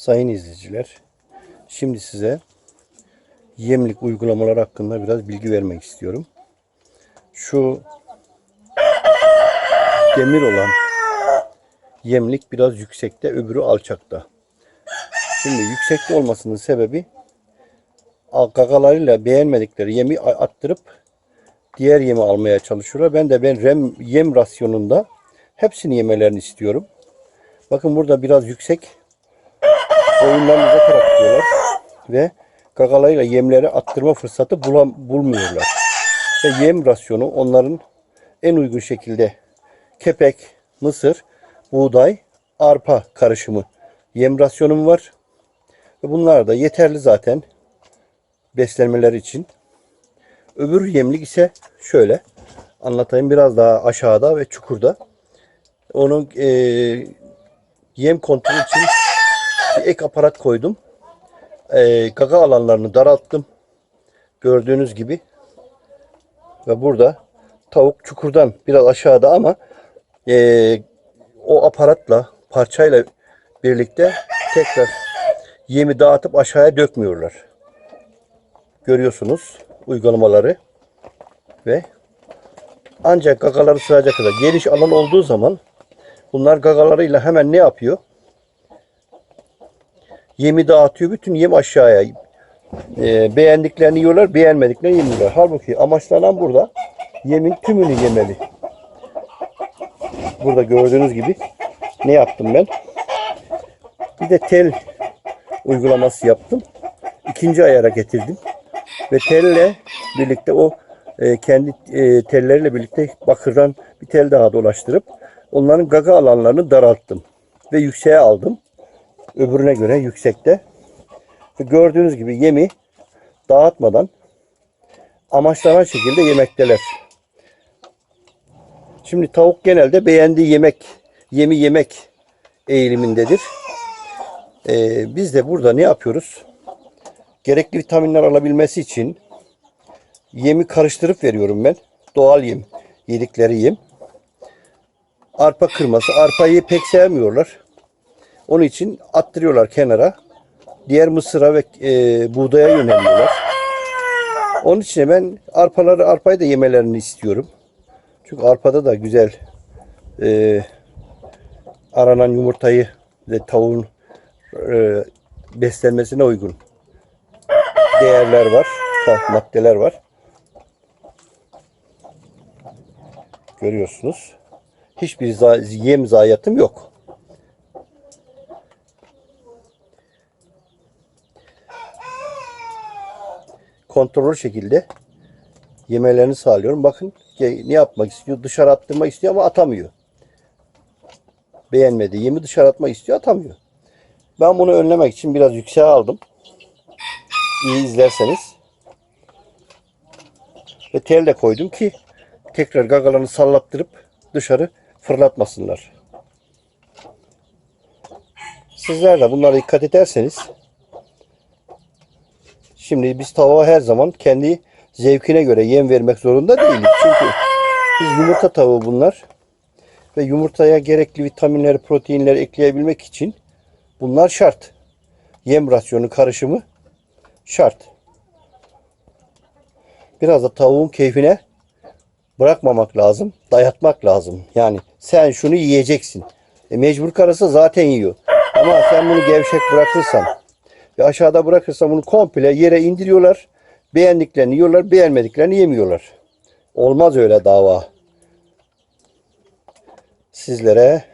Sayın izleyiciler, şimdi size yemlik uygulamalar hakkında biraz bilgi vermek istiyorum. Şu demir olan yemlik biraz yüksekte, öbürü alçakta. Şimdi yüksekte olmasının sebebi gagalarıyla beğenmedikleri yemi attırıp diğer yemi almaya çalışıyorlar. Ben de ben rem, yem rasyonunda hepsini yemelerini istiyorum. Bakın burada biraz yüksek oyunlarını uzatarak gidiyorlar ve gagalarıyla yemleri attırma fırsatı bulam, bulmuyorlar. Ve yem rasyonu onların en uygun şekilde kepek, mısır, buğday, arpa karışımı yem rasyonum var. Ve bunlar da yeterli zaten beslenmeleri için. Öbür yemlik ise şöyle anlatayım biraz daha aşağıda ve çukurda. Onun e, yem kontrolü için ek aparat koydum. E, gaga alanlarını daralttım. Gördüğünüz gibi. Ve burada tavuk çukurdan biraz aşağıda ama e, o aparatla parçayla birlikte tekrar yemi dağıtıp aşağıya dökmüyorlar. Görüyorsunuz uygulamaları ve ancak gagaları sığacak kadar geniş alan olduğu zaman bunlar gagalarıyla hemen ne yapıyor? Yemi dağıtıyor. Bütün yem aşağıya. Ee, beğendiklerini yiyorlar, beğenmediklerini yemiyorlar. Halbuki amaçlanan burada yemin tümünü yemeli. Burada gördüğünüz gibi ne yaptım ben? Bir de tel uygulaması yaptım. İkinci ayara getirdim. Ve telle birlikte o e, kendi e, telleriyle birlikte bakırdan bir tel daha dolaştırıp onların gaga alanlarını daralttım. Ve yükseğe aldım. Öbürüne göre yüksekte. Ve gördüğünüz gibi yemi dağıtmadan amaçlanan şekilde yemekteler. Şimdi tavuk genelde beğendiği yemek, yemi yemek eğilimindedir. Ee, biz de burada ne yapıyoruz? Gerekli vitaminler alabilmesi için yemi karıştırıp veriyorum ben. Doğal yem, yedikleri yem. Arpa kırması. Arpayı pek sevmiyorlar. Onun için attırıyorlar kenara. Diğer mısıra ve e, buğdaya yöneliyorlar. Onun için ben arpaları, arpayı da yemelerini istiyorum. Çünkü arpada da güzel e, aranan yumurtayı ve tavuğun e, beslenmesine uygun değerler var, maddeler var. Görüyorsunuz. Hiçbir yem zayiatım yok. Kontrollü şekilde yemelerini sağlıyorum. Bakın ne yapmak istiyor? Dışarı attırmak istiyor ama atamıyor. Beğenmedi. Yemi dışarı atmak istiyor, atamıyor. Ben bunu önlemek için biraz yükseğe aldım. İyi izlerseniz. Ve tel de koydum ki tekrar gagalarını sallattırıp dışarı fırlatmasınlar. Sizler de bunlara dikkat ederseniz şimdi biz tavuğa her zaman kendi zevkine göre yem vermek zorunda değiliz. Çünkü biz yumurta tavuğu bunlar ve yumurtaya gerekli vitaminleri, proteinleri ekleyebilmek için bunlar şart. Yem rasyonu karışımı şart. Biraz da tavuğun keyfine bırakmamak lazım. Dayatmak lazım. Yani sen şunu yiyeceksin. E mecbur karısı zaten yiyor. Ama sen bunu gevşek bırakırsan ve aşağıda bırakırsan bunu komple yere indiriyorlar. Beğendiklerini yiyorlar, beğenmediklerini yemiyorlar. Olmaz öyle dava. Sizlere